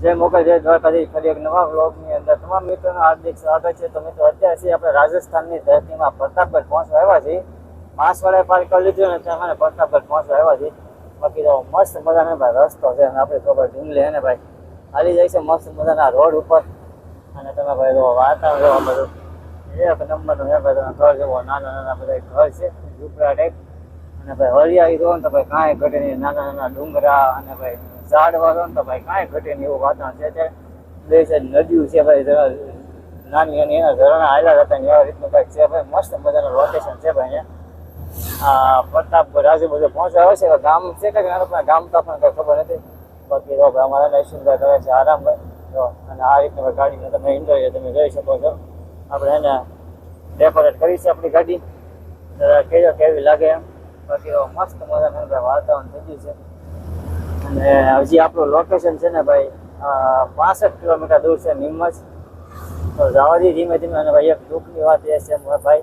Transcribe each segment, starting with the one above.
જય મોગલ, જય દ્વારકાથી ફરી એક નવા બ્લોગની અંદર તમામ મિત્રોનું હાર્દિક સ્વાગત છે. તો મિત્રો, અત્યારે છીએ આપણે રાજસ્થાનની ધરતીમાં પ્રતાપગઢ પહોંચવા આવ્યા છીએ. માસવાડે પાર કરી લીધું અને ત્યાં મને પ્રતાપગઢ પહોંચવા આવ્યા છીએ. બાકી તો મસ્ત મજાનો ભાઈ રસ્તો છે અને આપણે ખબર ઢીંગલી હે ને ભાઈ. હાલી જાય છે મસ્ત મજાના રોડ ઉપર. અને તમે ભાઈ જો વાતાવરણ જોવા બધું. એક નંબરનું તમે ઘર જેવો નાના નાના બધા ઘર છે. ઝૂંપડા ટાઈપ. અને ભાઈ હરિયાળી જો ને તો ભાઈ કાંઈ ઘટે નહીં. નાના નાના ડુંગરા અને ભાઈ ઝાડવા વાળો ને તો ભાઈ કાંઈ ઘટે નહીં એવું વાતાવરણ છે અત્યારે સાઈડ નદીઓ છે ભાઈ નાની નાની એના ઝરણા આવેલા હતા ને એવા રીતનું ભાઈ છે ભાઈ, મસ્ત મજાનું લોકેશન છે ભાઈ આ પ્રતાપગઢ આજુબાજુ પહોંચ્યા આવે છે ગામ છે કે પણ ગામ તો આપણને કંઈ ખબર નથી. બાકી તો ભાઈ અમારા નૈશુભાઈ કરે છે, આરામ અને આ રીતની ગાડી ગાડીને તમે ઇન્ટરવ્યુ તમે જોઈ શકો છો. આપણે એને ડેકોરેટ કરી છે આપણી ગાડી. કહેજો કેવી લાગે એમ. બાકી મસ્ત મજાનું વાતાવરણ થઈ ગયું છે. અને હજી આપણું લોકેશન છે ને ભાઈ પાસઠ કિલોમીટર દૂર છે નિમજ તો જવાથી ધીમે ધીમે અને ભાઈ એક દુઃખની વાત એ છે ભાઈ,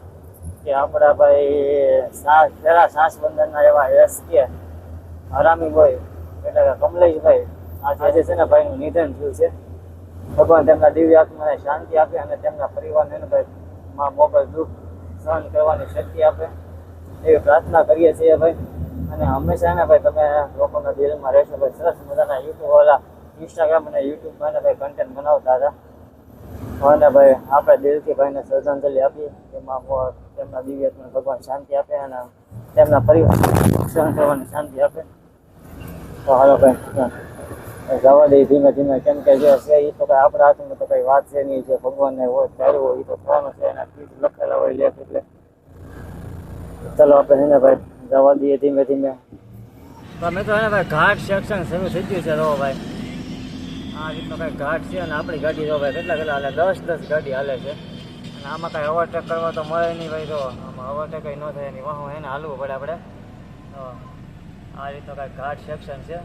કે આપણા ભાઈ સાસ પહેલાં સાસ એવા એસ કે હરામી ભાઈ એટલે કે કમલેશભાઈ, આજે છે ને ભાઈનું નિધન થયું છે. ભગવાન તેમના દિવ્ય આત્માને શાંતિ આપે અને તેમના પરિવારને ભાઈ માં મોબાઈલ દુઃખ સહન કરવાની શક્તિ આપે. એવી પ્રાર્થના કરીએ છીએ ભાઈ. અને હંમેશા ને ભાઈ તમે લોકોના દિલમાં રહેશો ભાઈ, સરસ મજાના યુટ્યુબ વાળા ઇન્સ્ટાગ્રામ અને યુટ્યુબમાં ને ભાઈ કન્ટેન્ટ બનાવતા હતા. અને ભાઈ આપણે દિલથી ભાઈને શ્રદ્ધાંજલિ આપીએ. તેમાં તેમના દિવ્ય આત્માને ભગવાન શાંતિ આપે અને તેમના પરિવાર સહન શાંતિ આપે. તો હાલો ભાઈ જવા દઈએ ધીમે ધીમે, કેમ કે જે છે એ તો કઈ આપણા હાથમાં તો કઈ વાત છે નહીં, જે ભગવાનને હોય ત્યારે હોય એ તો થવાનું છે, એના લખેલા હોય લેખ એટલે. ચલો આપણે ભાઈ જવા દઈએ ધીમે ધીમે. તમે તો એને ભાઈ ઘાટ સેક્શન શરૂ થઈ ગયું છે રો ભાઈ. આ રીતનો કઈ ઘાટ છે અને આપણી ગાડી જો ભાઈ કેટલા કેટલા હાલે? દસ દસ ગાડી હાલે છે. અને આમાં કઈ ઓવરટેક કરવા તો મળે નહીં ભાઈ તો. આમાં ઓવરટેક ન થાય એની. વાહો એને હાલવું પડે આપણે. આ રીતનો કઈ ઘાટ સેક્શન છે.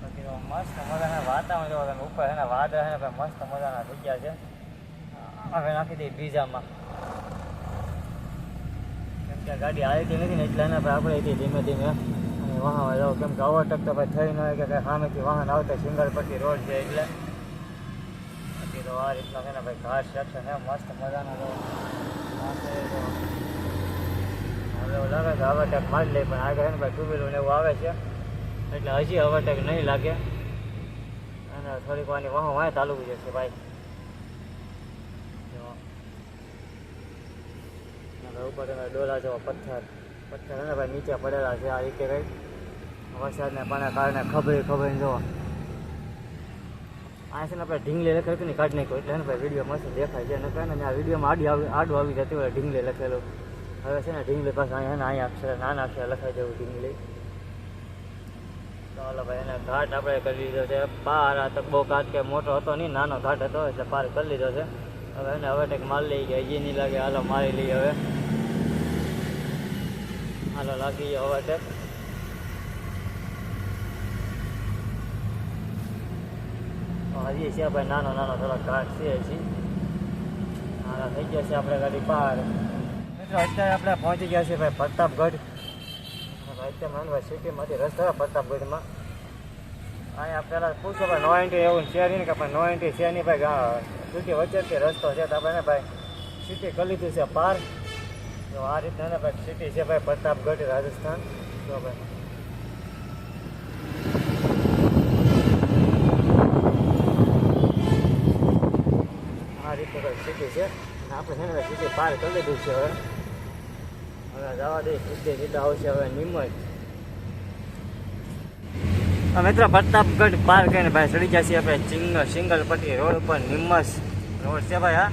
બાકી તો મસ્ત મજાના વાતાવરણ જોવા તમે ઉપર એના વાદળ મસ્ત મજાના થઈ છે. હવે નાખી દઈએ બીજામાં. કે ગાડી આવી નથી ને એટલે એના પર આપણે હતી ધીમે ધીમે અને વાહન જાઓ કેમ કે ઓવરટેક તો ભાઈ થઈ ન હોય કે સામેથી વાહન આવતા સિંગલ પટ્ટી રોડ છે એટલે. બાકી તો આ રીતના છે ને ભાઈ ઘાટ સેક્શન છે મસ્ત મજાનો હવે લાગે કે ઓવરટેક મારી લે પણ આગળ ને ભાઈ ટુ વ્હીલર એવું આવે છે. એટલે હજી ઓવરટેક નહીં લાગે. અને થોડીક વાની વાહ વાંય ચાલુ જશે, ભાઈ જો. અને ઉપર ડોલા જેવા પથ્થર. પથ્થર ને ભાઈ, નીચે પડેલા છે. આ રીતે કઈ વરસાદને પણ કારણે ખબરે ખબર જો. આ છે ને આપણે ઢીંગલી લખેલું હતું ને કાઢી નાખ્યું. એટલે ને ભાઈ વીડિયો મસ્ત દેખાય છે. ને કહે ને આ વિડીયોમાં આડી આવી આડું આવી જતી હોય ઢીંગલી લખેલું. હવે છે ને ઢીંગલી પાસે અહીંયા અહીંયા અક્ષર નાના અક્ષર લખાઈ દેવું ઢીંગલી. ચાલો ભાઈ, એને ઘાટ આપણે કરી લીધો છે. પાર આ તો બહુ ઘાટ કે મોટો હતો નહીં, નાનો ઘાટ હતો, એટલે પાર કરી લીધો છે. હવે એને હવે કંઈક માલ લઈ ગયા. એ નહીં લાગે. હાલો, મારી લઈએ હવે. હાલો લાગી ગયો હવે ટેક હજી છે ભાઈ નાનો નાનો થોડો ઘાટ છે હજી હાલા થઈ ગયા છે આપણે ગાડી પાર મિત્રો અત્યારે આપણે પહોંચી ગયા છે ભાઈ પ્રતાપગઢ અત્યારે માનવા સિટીમાંથી રસ્તા પ્રતાપગઢમાં અહીંયા પહેલાં પૂછો ભાઈ નો એન્ટ્રી એવું છે નહીં કે ભાઈ નો એન્ટ્રી છે નહીં ભાઈ ગા- સિટી વચ્ચેથી રસ્તો છે તો આપણે ને ભાઈ સિટી કરી લીધું છે પાર તો આ રીતના ને ભાઈ સિટી છે ભાઈ, પ્રતાપગઢ, રાજસ્થાન. જો ભાઈ. આ રીતે ભાઈ સિટી છે. આપણે છે ને સિટી પાર કરી લીધું છે હવે. હવે જવા દઈએ. સીધે સીધા આવશે હવે નિમજ મિત્રો, પ્રતાપગઢ પાર કરીને ભાઈ ચડી જશે આપણે ચિંગ સિંગલ પટ્ટી રોડ ઉપર નિમસ રોડ છે ભાઈ, હા.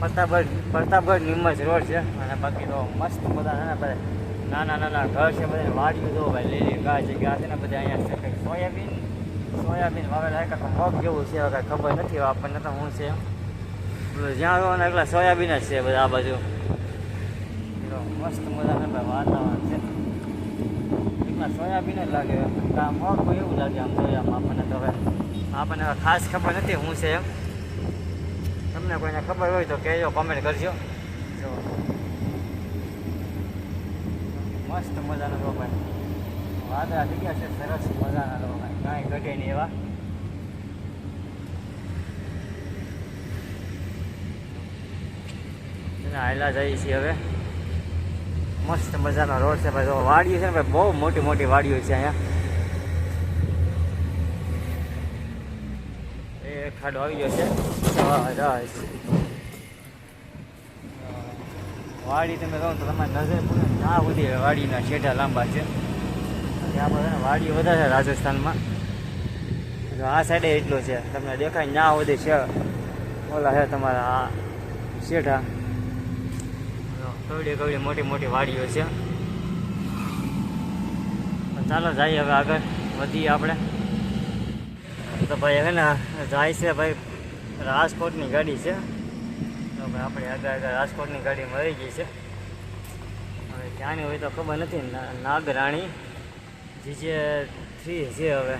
પ્રતાપગઢ પ્રતાપગઢ નિમજ રોડ છે. અને બાકી તો મસ્ત બધા છે ને ભાઈ નાના નાના ઘર છે બધા વાડીઓ જો ભાઈ લીલી ગાય છે ગાય છે ને બધા અહીંયા છે. સોયાબીન સોયાબીન વાવેલા કાંઈક મગ જેવું છે કાંઈ ખબર નથી આપણને તો શું છે જ્યાં રહો ને એકલા સોયાબીન જ છે બધા આ બાજુ. મસ્ત મજાનું ભાઈ વાતાવરણ છે. એટલા સોયાબીન જ લાગે. આ મગ એવું લાગે આમ સોયામાં આપણને તો હવે આપણને ખાસ ખબર નથી શું છે એમ. તમને કોઈને ખબર હોય તો કહેજો કોમેન્ટ કરજો. જો. મસ્ત મજાના રોપાય વાદળા થઈ ગયા છે, સરસ મજાના રોપાય કાંઈ ઘટે નહીં એવા. હાયલા જઈએ છીએ હવે. મસ્ત મજાનો રોડ છે, ભાઈ. વાડીઓ છે ને, ભાઈ, બહુ મોટી મોટી વાડીઓ છે અહીંયા. ખાડો આવી ગયો છે વાડી તમે કહો તો તમારી નજર ના બધી વાડીના શેઠા લાંબા છે ત્યાં પણ વાડી વધારે છે રાજસ્થાનમાં આ સાઈડે એટલો છે તમને દેખાય ના વધે છે ઓલા છે તમારા આ શેઠા કવડી કવડી મોટી મોટી વાડીઓ છે ચાલો જઈએ હવે આગળ વધીએ આપણે તો ભાઈ હવે ને જાય છે ભાઈ રાજકોટની ગાડી છે. તો ભાઈ આપણે આગળ આગળ રાજકોટની ગાડી મળી ગઈ છે. હવે ક્યાંની હોય તો ખબર નથી. નાગરાણી, જીજે થ્રી છે હવે.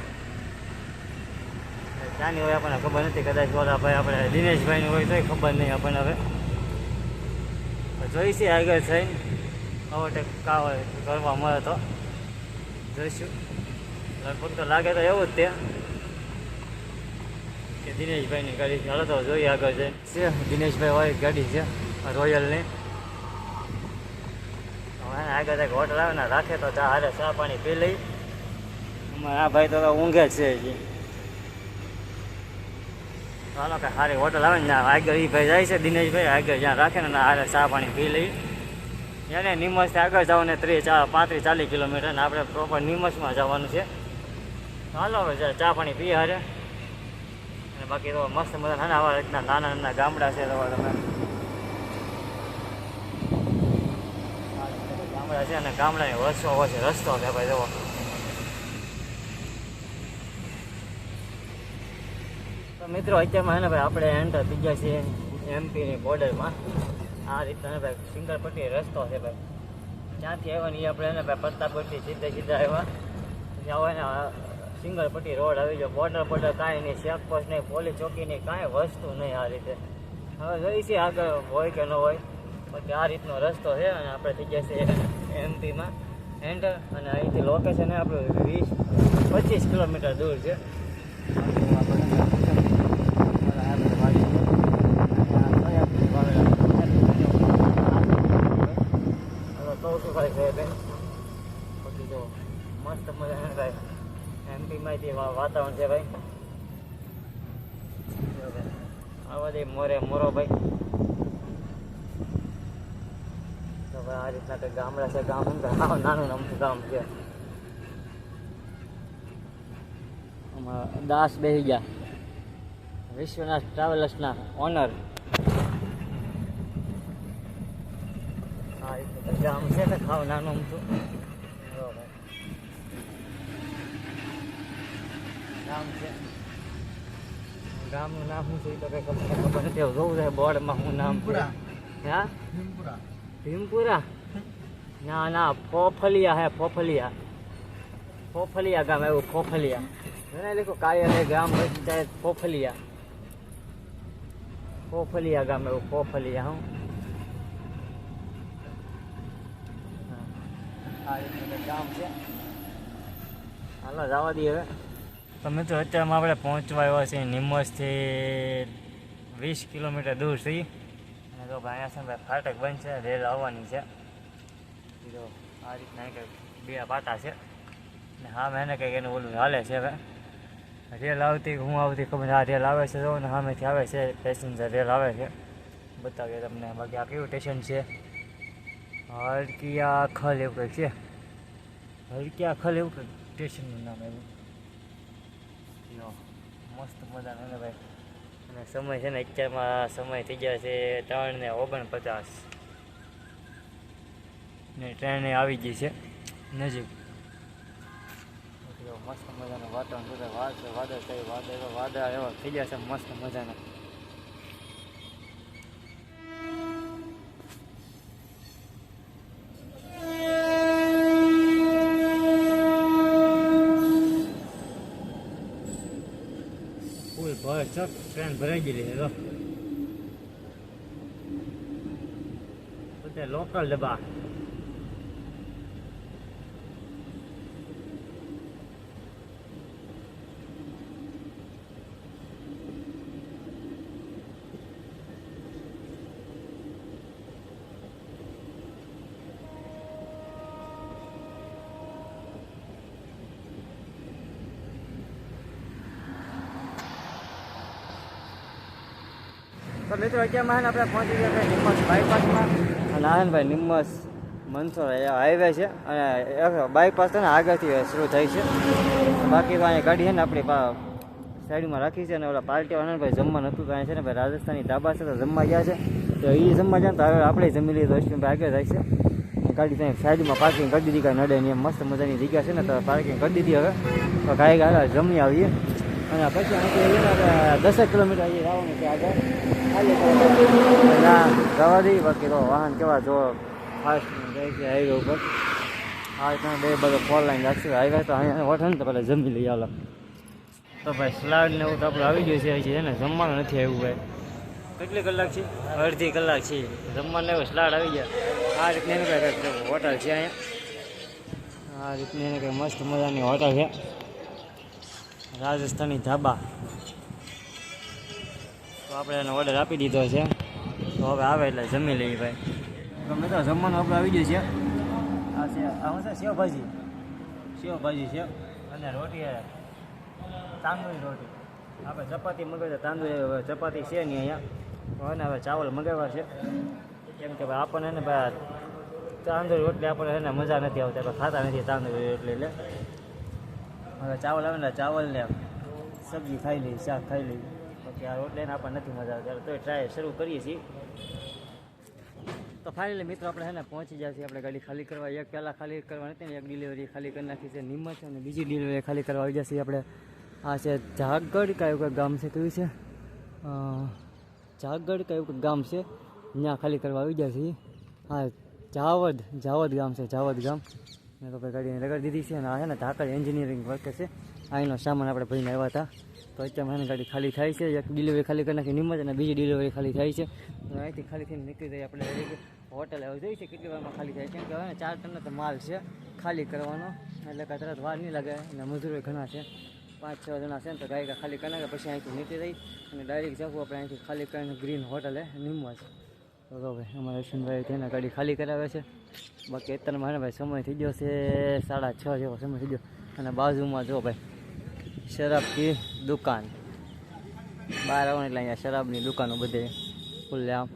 ક્યાંની હોય આપણને ખબર નથી. કદાચ ઓલા ભાઈ આપણે દિનેશભાઈની હોય તોય ખબર નહીં આપણને હવે. જોઈશે આગળ થઈને. ઓવરટેક કાવ કરવા મળે તો. જોઈશું. લગભગ તો લાગે તો એવું જ તે. કે દિનેશભાઈની ગાડી છે. હાલો તો જોઈએ આગળ જઈને. છે, દિનેશભાઈ હોય ગાડી છે, રોયલની. હવે આગળ એક હોટલ આવે ને રાખે તો ચા હારે ચા પાણી પી લઈ. અમારે આ ભાઈ તો ઊંઘે છે ચાલો કે સારી હોટલ આવે ને આગળ એ ભાઈ જાય છે, દિનેશભાઈ આગળ જ્યાં રાખે ને હારે ચા પાણી પી લઈ. એને નિમસથી આગળ જવાનું ને ત્રીસ પાંત્રીસ, ચાલીસ કિલોમીટર ને આપણે પ્રોપર નિમસમાં જવાનું છે. ચાલો હવે ચા પાણી પીએ હારે. અને બાકી તો મસ્ત મજા નાના આવા રીતના નાના નાના ગામડા છે તો તમે. ગામડા છે અને ગામડાની વસ્તુ છે રસ્તો છે ભાઈ જવો. તો મિત્રો અત્યારમાં હે ને ભાઈ આપણે એન્ટર થઈ ગયા છીએ એમપીની બોર્ડરમાં આ રીતના ભાઈ સિંગરપટ્ટી રસ્તો છે ભાઈ. ત્યાંથી આવ્યા ને એ આપણે એને ભાઈ પ્રતાપગઢથી સીધા સીધા આવ્યા. ત્યાં હોય ને આ સિંગરપટ્ટી રોડ આવી ગયો. બોર્ડર બોર્ડર કાંઈ નહીં ચેકપોસ્ટ નહીં પોલીસ ચોકી નહીં, કાંઈ વસ્તુ નહીં આ રીતે. હવે જોઈ છે આગળ હોય કે ન હોય. પછી આ રીતનો રસ્તો છે અને આપણે થઈ છે એમપીમાં એન્ટર અને અહીંથી લોકેશન આપણું વીસ પચીસ કિલોમીટર દૂર છે. મસ્ત મજા ભાઈ એમપીમાંથી વાતાવરણ છે ભાઈ. આ બધી મોરે મોરો ભાઈ. તો ભાઈ આ રીતના કંઈક ગામડા છે, ગામ નાનું અમથું ગામ છે. દાસ ગયા. વિશ્વનાથ ટ્રાવેલર્સના ઓનર આ ગામ છે ને ખાવ નાનું અમથું બરોબર ગામ છે ગામનું નામ શું છે એ તો કઈ ખબર ખબર નથી. હવે જોવું છે બોર્ડમાં શું નામ છે. હા? ભીમપુરા. ના ના ફોફલિયા હે ફોફલિયા. ફોફલિયા ગામ એવું ફોફલિયા. એને લખો કાયર ગામ પંચાયત ફોફલિયા. ફોફલિયા ગામ એવું ફોફલિયા હું. આ રીતનું કંઈક ગામ છે. હાલો જવા દઈએ હવે. તો મિત્રો અત્યારમાં આપણે પહોંચવા આવ્યા છીએ નિમસથી વીસ કિલોમીટર દૂર થઈ અને તો ભાઈ અહીંયા ભાઈ ફાટક બંધ છે, રેલ આવવાની છે. તો આ રીતના કંઈક બે પાટા છે. ને હા, મેં કંઈક એનું ઓલું હાલે છે હવે. રેલ આવતી, હું આવતી ખબર આ રેલ આવે છે તો ને સામેથી આવે છે, પેસેન્જર રેલ આવે છે. બતાવીએ તમને બાકી આ કેવું સ્ટેશન છે. હળકિયા ખલ એવું કંઈક છે. હરકિયા ખલ એવું કંઈક સ્ટેશનનું નામ એવું લો મસ્ત મજાનો ને ભાઈ. અને સમય છે ને અત્યારમાં સમય થઈ ગયા છે ત્રણ ને ઓગણપચાસ. ને ટ્રેન આવી ગઈ છે નજીક. મસ્ત મજાનું વાતાવરણ બધા વાદળ વાદળ થઈ વાદળ વાદળ એવા થઈ ગયા છે, મસ્ત મજાના. ચક ટ્રેન ભરાઈ ગયેલી છે તો બધા લોકલ ડબ્બા તો મિત્રો, અત્યારમાં આપણે પહોંચી ગયા છે નિમ્મસ બાયપાસમાં અને આ છે ને ભાઈ નિમ્મસ મનસોર હાઈવે છે. અને બાયપાસ છે ને આગળથી શરૂ થાય છે. બાકી તો અહીંયા ગાડી છે ને આપણી સાઈડમાં રાખી છે અને ઓલા પાર્ટીવાળાને ભાઈ જમવાનું હતું તો અહીંયા છે ને ભાઈ રાજસ્થાની ધાબા છે તો જમવા ગયા છે. તો એ જમવા જાય ને તો હવે આપણે જમી લઈએ તો અશ્વિનભાઈ આગળ જાય છે. ગાડી ત્યાં સાઈડમાં પાર્કિંગ કરી દીધી, કાંઈ નડે ને મસ્ત મજાની જગ્યા છે ને, તો પાર્કિંગ કરી દીધી હવે. તો ગાય ગાય જમી આવીએ. અને પછી અહીંથી આવીએ ને આપણે દસેક કિલોમીટર અહીંયા આવવાનું છે આગળ હાલીએ ના જવા દઈએ બાકી તો વાહન કેવા જો ફાસ્ટ જાય છે હાઈવે ઉપર આ રીતના બે બધો ફોર લાઈન રાખશે હાઈવે તો અહીંયા વઠે ને તો પહેલાં જમી લઈએ હાલો તો ભાઈ સ્લાડ ને એવું તો આપણે આવી ગયું છે હજી છે ને જમવાનું નથી આવ્યું ભાઈ કેટલી કલાક છે અડધી કલાક છે જમવાનું એવું સ્લાડ આવી ગયા આ રીતની એની કંઈક હોટલ છે અહીંયા આ રીતની એની કંઈ મસ્ત મજાની હોટલ છે રાજસ્થાની ધાબા. તો આપણે એનો ઓર્ડર આપી દીધો છે. તો હવે આવે એટલે જમી લઈએ ભાઈ. ગમે તો જમવાનું આપણે આવી ગયું છે. આ છે આ છે? સેવભાજી સેવભાજી છે. અને રોટી તાંદુરી રોટી. આપણે ચપાતી મગાવી તાંદુરી ચપાતી છે નહીં અહીંયા. તો એને હવે ચાવલ મગાવ્યા છે. કેમ કે ભાઈ આપણને ને ભાઈ તાંદુરી રોટલી આપણને મજા નથી આવતી. આપણે ખાતા નથી તાંદુરી રોટલી એટલે. હવે ચાવલ આવે ને ચાવલ ને સબ્જી ખાઈ લઈ શાક ખાઈ લઈ પછી આ રોટલીને આપણને નથી મજા આવે તો ટ્રાય શરૂ કરીએ છીએ. તો ફાઇનલી મિત્રો આપણે હે પહોંચી જાય છે આપણે ગાડી ખાલી કરવા. એક પહેલાં ખાલી કરવા નથી ને, એક ડિલિવરી ખાલી કરી નાખી છે નિમત અને બીજી ડિલિવરી ખાલી કરવા આવી જશે આપણે. આ છે ઝાગગઢ કયું કંઈક ગામ છે કયું છે? ઝાગગઢ કયું ગામ છે? ત્યાં ખાલી કરવા આવી જશે હા જાવદ જાવદ ગામ છે જાવદ ગામ. મેં તો ગાડીને રગડી દીધી છે અને આ છે ને ધાકડ એન્જિનિયરિંગ વર્ક છે. અહીંનો સામાન આપણે ભાઈને આવ્યા હતા. તો અત્યારે મને ગાડી ખાલી થાય છે. એક ડિલિવરી ખાલી કરી નાખી નિમત અને બીજી ડિલિવરી ખાલી થાય છે. અહીંથી ખાલી થઈને નીકળી જાય આપણે હોટલ હવે જોઈએ છે કેટલી વારમાં ખાલી થાય છે? કેમ કે હવે ચાર ટનનો તો માલ છે ખાલી કરવાનો. એટલે કાંઈ તરત વાર નહીં લાગે અને મજૂરો ઘણા છે. પાંચ છ જણા છે ને તો ગાડી ખાલી કરી નાખે પછી અહીંથી નીકળી જઈ અને ડાયરેક્ટ જવું આપણે અહીંથી ખાલી કરીને ગ્રીન હોટલે નિમત. તો તો ભાઈ, અમારા અશ્વિનભાઈ તેને ગાડી ખાલી કરાવે છે. બાકી અત્યારમાં મારે ભાઈ સમય થઈ ગયો છે સાડા છ જેવો સમય થઈ ગયો. અને બાજુમાં જો ભાઈ, શરાબની દુકાન. બહાર આવો ને એટલે અહીંયા શરાબની દુકાનો બધે ખુલ્લે આમ.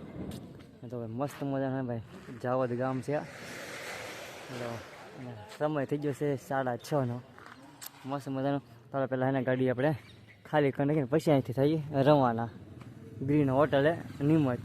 તો ભાઈ મસ્ત મજાના ભાઈ. જાવદ ગામ છે સમય થઈ ગયો છે સાડા છનો મસ્ત મજાનો. તો પહેલાં એને ગાડી આપણે ખાલી કરી નાખીને પછી અહીંથી થઈએ રવાના. ગ્રીન હોટલે નિમત.